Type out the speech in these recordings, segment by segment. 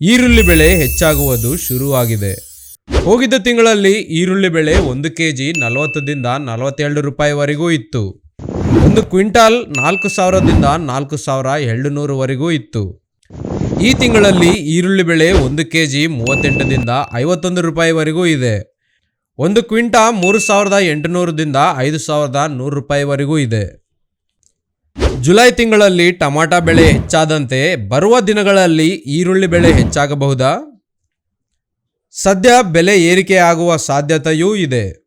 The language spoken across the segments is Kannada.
ಈರುಳ್ಳಿ ಬೆಳೆ ಹೆಚ್ಚಾಗುವುದು ಶುರುವಾಗಿದೆ. ಹೋಗಿದ್ದ ತಿಂಗಳಲ್ಲಿ ಈರುಳ್ಳಿ ಬೆಳೆ ಒಂದು ಕೆ ಜಿ ನಲವತ್ತರಿಂದ ನಲವತ್ತೆರಡು ರೂಪಾಯಿವರೆಗೂ ಇತ್ತು. ಒಂದು ಕ್ವಿಂಟಾಲ್ ನಾಲ್ಕು ಸಾವಿರದಿಂದ ನಾಲ್ಕು ಸಾವಿರ ಎರಡು ನೂರುವರೆಗೂ ಇತ್ತು. ಈ ತಿಂಗಳಲ್ಲಿ ಈರುಳ್ಳಿ ಬೆಳೆ ಒಂದು ಕೆ ಜಿ ಮೂವತ್ತೆಂಟರಿಂದ ಐವತ್ತೊಂದು ರೂಪಾಯಿವರೆಗೂ ಇದೆ. ಒಂದು ಕ್ವಿಂಟಾ ಮೂರು ಸಾವಿರದ ಎಂಟುನೂರದಿಂದ ಐದು ಸಾವಿರದ ನೂರು ರೂಪಾಯಿವರೆಗೂ ಇದೆ. ಜುಲೈ ತಿಂಗಳಲ್ಲಿ ಟಮಾಟ ಬೆಳೆ ಹೆಚ್ಚಾದಂತೆ ಬರುವ ದಿನಗಳಲ್ಲಿ ಈರುಳ್ಳಿ ಬೆಳೆ ಹೆಚ್ಚಾಗಬಹುದಾ? ಸದ್ಯ ಬೆಲೆ ಏರಿಕೆ ಆಗುವ ಸಾಧ್ಯತೆಯೂ ಇದೆ.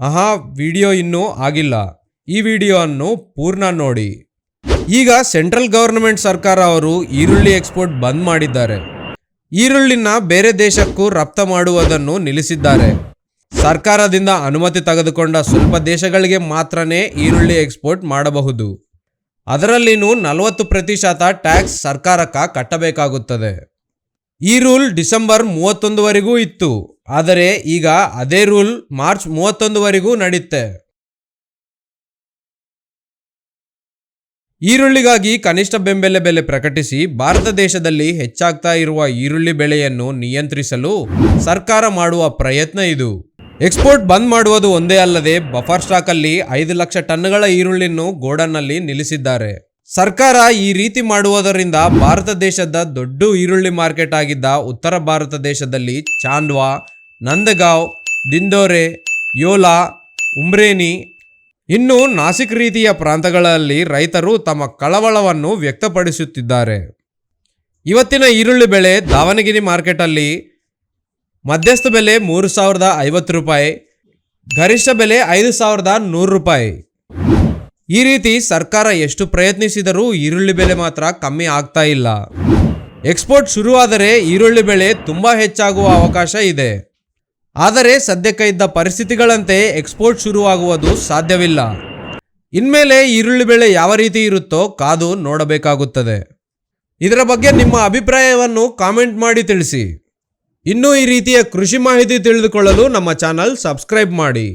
ಆಹಾ, ವಿಡಿಯೋ ಇನ್ನೂ ಆಗಿಲ್ಲ. ಈ ವಿಡಿಯೋವನ್ನು ಪೂರ್ಣ ನೋಡಿ. ಈಗ ಸೆಂಟ್ರಲ್ ಗವರ್ನಮೆಂಟ್ ಸರ್ಕಾರ ಅವರು ಈರುಳ್ಳಿ ಎಕ್ಸ್ಪೋರ್ಟ್ ಬಂದ್ ಮಾಡಿದ್ದಾರೆ. ಈರುಳ್ಳಿನ ಬೇರೆ ದೇಶಕ್ಕೂ ರಫ್ತ ಮಾಡುವುದನ್ನು ನಿಲ್ಲಿಸಿದ್ದಾರೆ. ಸರ್ಕಾರದಿಂದ ಅನುಮತಿ ತೆಗೆದುಕೊಂಡ ಸ್ವಲ್ಪ ದೇಶಗಳಿಗೆ ಮಾತ್ರನೇ ಈರುಳ್ಳಿ ಎಕ್ಸ್ಪೋರ್ಟ್ ಮಾಡಬಹುದು. ಅದರಲ್ಲಿನೂ ನಲವತ್ತು ಪ್ರತಿಶತ ಟ್ಯಾಕ್ಸ್ ಸರ್ಕಾರಕ್ಕೆ ಕಟ್ಟಬೇಕಾಗುತ್ತದೆ. ಈ ರೂಲ್ ಡಿಸೆಂಬರ್ ಮೂವತ್ತೊಂದುವರೆಗೂ ಇತ್ತು. ಆದರೆ ಈಗ ಅದೇ ರೂಲ್ ಮಾರ್ಚ್ ಮೂವತ್ತೊಂದುವರೆಗೂ ನಡೆಯುತ್ತೆ ಈರುಳ್ಳಿಗಾಗಿ ಕನಿಷ್ಠ ಬೆಂಬಲ ಬೆಲೆ ಪ್ರಕಟಿಸಿ ಭಾರತ ದೇಶದಲ್ಲಿ ಹೆಚ್ಚಾಗ್ತಾ ಇರುವ ಈರುಳ್ಳಿ ಬೆಳೆಯನ್ನು ನಿಯಂತ್ರಿಸಲು ಸರ್ಕಾರ ಮಾಡುವ ಪ್ರಯತ್ನ ಇದು. ಎಕ್ಸ್ಪೋರ್ಟ್ ಬಂದ್ ಮಾಡುವುದು ಒಂದೇ ಅಲ್ಲದೆ ಬಫರ್ ಸ್ಟಾಕ್ ಅಲ್ಲಿ ಐದು ಲಕ್ಷ ಟನ್ಗಳ ಈರುಳ್ಳಿಯನ್ನು ಗೋಡನ್ನಲ್ಲಿ ನಿಲ್ಲಿಸಿದ್ದಾರೆ. ಸರ್ಕಾರ ಈ ರೀತಿ ಮಾಡುವುದರಿಂದ ಭಾರತ ದೇಶದ ದೊಡ್ಡ ಈರುಳ್ಳಿ ಮಾರ್ಕೆಟ್ ಆಗಿದ್ದ ಉತ್ತರ ಭಾರತ ದೇಶದಲ್ಲಿ ಚಾಂದ್ವಾ, ನಂದಗಾಂವ್, ದಿಂದೋರೆ, ಯೋಲಾ, ಉಮ್ರೇನಿ ಇನ್ನು ನಾಸಿಕ್ ರೀತಿಯ ಪ್ರಾಂತಗಳಲ್ಲಿ ರೈತರು ತಮ್ಮ ಕಳವಳವನ್ನು ವ್ಯಕ್ತಪಡಿಸುತ್ತಿದ್ದಾರೆ. ಇವತ್ತಿನ ಈರುಳ್ಳಿ ಬೆಳೆ ದಾವಣಗೆರೆ ಮಾರ್ಕೆಟಲ್ಲಿ ಮಧ್ಯಸ್ಥ ಬೆಲೆ ಮೂರು ಸಾವಿರದ ಐವತ್ತು ರೂಪಾಯಿ, ಗರಿಷ್ಠ ಬೆಲೆ ಐದು ಸಾವಿರದ ನೂರು ರೂಪಾಯಿ. ಈ ರೀತಿ ಸರ್ಕಾರ ಎಷ್ಟು ಪ್ರಯತ್ನಿಸಿದರೂ ಈರುಳ್ಳಿ ಬೆಲೆ ಮಾತ್ರ ಕಮ್ಮಿ ಆಗ್ತಾ ಇಲ್ಲ. ಎಕ್ಸ್ಪೋರ್ಟ್ ಶುರುವಾದರೆ ಈರುಳ್ಳಿ ಬೆಲೆ ತುಂಬ ಹೆಚ್ಚಾಗುವ ಅವಕಾಶ ಇದೆ. ಆದರೆ ಸದ್ಯಕ್ಕೆ ಇದ್ದ ಪರಿಸ್ಥಿತಿಗಳಂತೆ ಎಕ್ಸ್ಪೋರ್ಟ್ ಶುರುವಾಗುವುದು ಸಾಧ್ಯವಿಲ್ಲ. ಇನ್ಮೇಲೆ ಈರುಳ್ಳಿ ಬೆಳೆ ಯಾವ ರೀತಿ ಇರುತ್ತೋ ಕಾದು ನೋಡಬೇಕಾಗುತ್ತದೆ. ಇದರ ಬಗ್ಗೆ ನಿಮ್ಮ ಅಭಿಪ್ರಾಯವನ್ನು ಕಾಮೆಂಟ್ ಮಾಡಿ ತಿಳಿಸಿ. ಇನ್ನೂ ಈ ರೀತಿಯ ಕೃಷಿ ಮಾಹಿತಿ ತಿಳಿದುಕೊಳ್ಳಲು ನಮ್ಮ ಚಾನಲ್ ಸಬ್ಸ್ಕ್ರೈಬ್ ಮಾಡಿ.